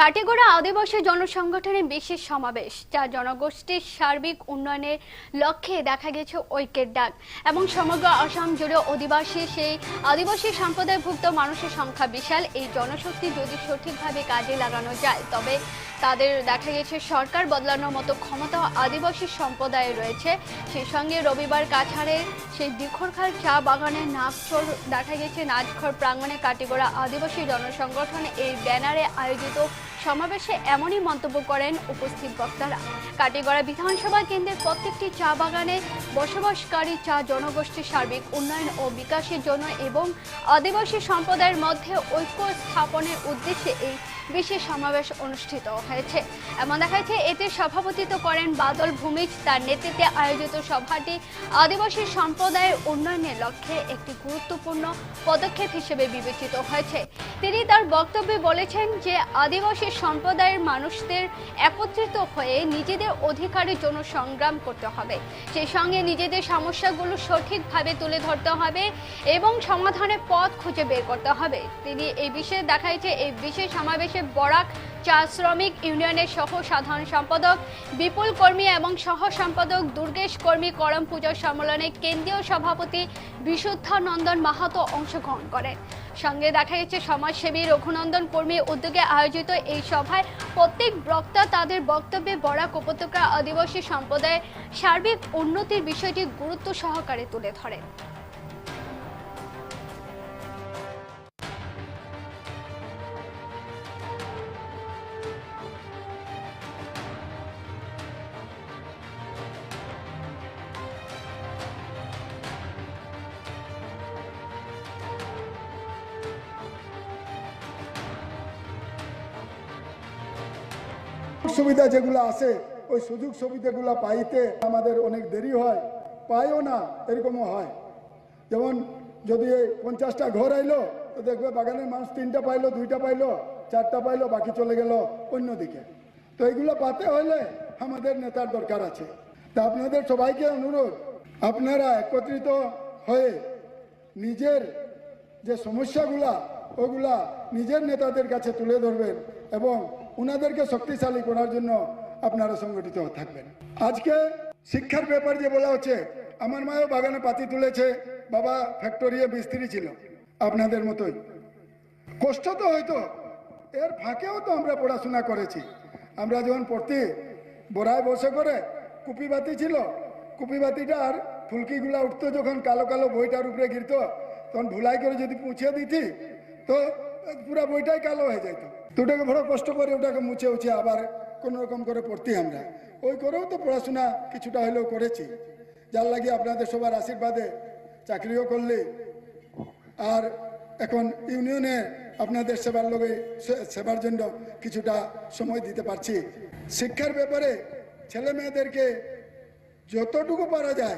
কাটিগড়া আদিবাসী জনসংগঠনের বিশেষ সমাবেশ, যা জনগোষ্ঠীর সার্বিক উন্নয়নের লক্ষ্যে দেখা গেছে ঐক্যের ডাক এবং সমগ্র আসাম জুড়ে অধিবাসী সেই আদিবাসী সম্প্রদায়ভুক্ত মানুষের সংখ্যা বিশাল। এই জনশক্তি যদি সঠিকভাবে কাজে লাগানো যায়, তবে তাদের দেখা গেছে সরকার বদলানোর মতো ক্ষমতা আদিবাসী সম্প্রদায়ে রয়েছে। সেই সঙ্গে রবিবার কাছাড়ের সেই দিখরখাল চা বাগানের নাগচর দেখা গেছে নাচঘর প্রাঙ্গণে কাটিগড়া আদিবাসী জনসংগঠন এই ব্যানারে আয়োজিত সমাবেশে এমনই মন্তব্য করেন উপস্থিত বক্তারা। কাটিগড়া বিধানসভা কেন্দ্রের প্রত্যেকটি চা বাগানে বসবাসকারী চা জনগোষ্ঠীর সার্বিক উন্নয়ন ও বিকাশের জন্য এবং আদিবাসী সম্প্রদায়ের মধ্যে ঐক্য স্থাপনের উদ্দেশ্যে এই বিশেষ সমাবেশ অনুষ্ঠিত হয়েছে। এমন দেখা যাচ্ছে এতে সভাপতিত্ব করেন বাদল ভূমিজ তার নেতৃত্বে আয়োজিত সভাটি আদিবাসী সম্প্রদায়ের উন্নয়নের লক্ষ্যে একটি গুরুত্বপূর্ণ পদক্ষেপ হিসেবে বিবেচিত হয়েছে। তিনি তার বক্তব্যে বলেছেন যে, আদিবাসী সম্প্রদায়ের মানুষদের একত্রিত হয়ে নিজেদের অধিকারের জন্য সংগ্রাম করতে হবে। সেই সঙ্গে নিজেদের সমস্যাগুলো সঠিকভাবে তুলে ধরতে হবে এবং সমাধানের পথ খুঁজে বের করতে হবে। তিনি এই বিষয়ে দেখা যাচ্ছে এই বিশেষ সমাবেশে বরাক, চা শ্রমিক ইউনিয়নের সহ সাধারণ সম্পাদক বিপুল কর্মী এবং সহ সম্পাদক দুর্গেশ কর্মী করম পুজো সম্মেলনে কেন্দ্রীয় সভাপতি বিশুদ্ধানন্দন মাহাতো অংশগ্রহণ করেন। সঙ্গে দেখা গেছে, সমাজসেবী রঘুনন্দন কর্মী উদ্যোগে আয়োজিত এই সভায় প্রত্যেক বক্তা তাদের বক্তব্যে বরাক উপত্যকা আদিবাসী সম্প্রদায়ের সার্বিক উন্নতির বিষয়টি গুরুত্ব সহকারে তুলে ধরেন। সুবিধা যেগুলো আছে, ওই সুযোগ সুবিধাগুলো পাইতে আমাদের অনেক দেরি হয়। পাইও না, এরকমও হয়। যেমন যদি এই পঞ্চাশটা ঘর আইলো, তো দেখবে বাগানের মানুষ তিনটা পাইলো, দুইটা পাইলো, চারটা পাইলো, বাকি চলে গেল অন্যদিকে। তো এইগুলো পাতে হলে আমাদের নেতার দরকার আছে। তা আপনাদের সবাইকে অনুরোধ, আপনারা একত্রিত হয়ে নিজের যে সমস্যাগুলা, ওগুলা নিজের নেতাদের কাছে তুলে ধরবেন এবং ওনাদেরকে শক্তিশালী করার জন্য আপনারা সংগঠিত থাকবেন। আজকে শিক্ষার ব্যাপার যে বলা হচ্ছে, আমার মাও বাগানে পাতি তুলেছে, বাবা ফ্যাক্টরিয়ে মিস্ত্রি ছিল, আপনাদের মতোই। কষ্ট তো হয়তো এর ফাঁকেও তো আমরা পড়াশোনা করেছি। আমরা যখন পড়তে বোরায় বসে করে কুপি বাতি ছিল কুপি বাতিটার ফুলকিগুলা উঠতো যখন কালো কালো বইটার উপরে গিরত তখন ভুলাই করে যদি পুছে দিতি, তো পুরা বইটাই কালো হয়ে যেত তো ওটাকে বড় কষ্ট করে, ওটাকে মুছে উছে আবার কোনো রকম করে পড়তি আমরা। ওই করেও তো পড়াশোনা কিছুটা হলেও করেছি। যার লাগে আপনাদের সবার আশীর্বাদে চাকরিও করলে। আর এখন ইউনিয়নে আপনাদের সেবার সে- সেবার জন্য কিছুটা সময় দিতে পারছি। শিক্ষার ব্যাপারে ছেলে মেয়েদেরকে যতটুকু পারা যায়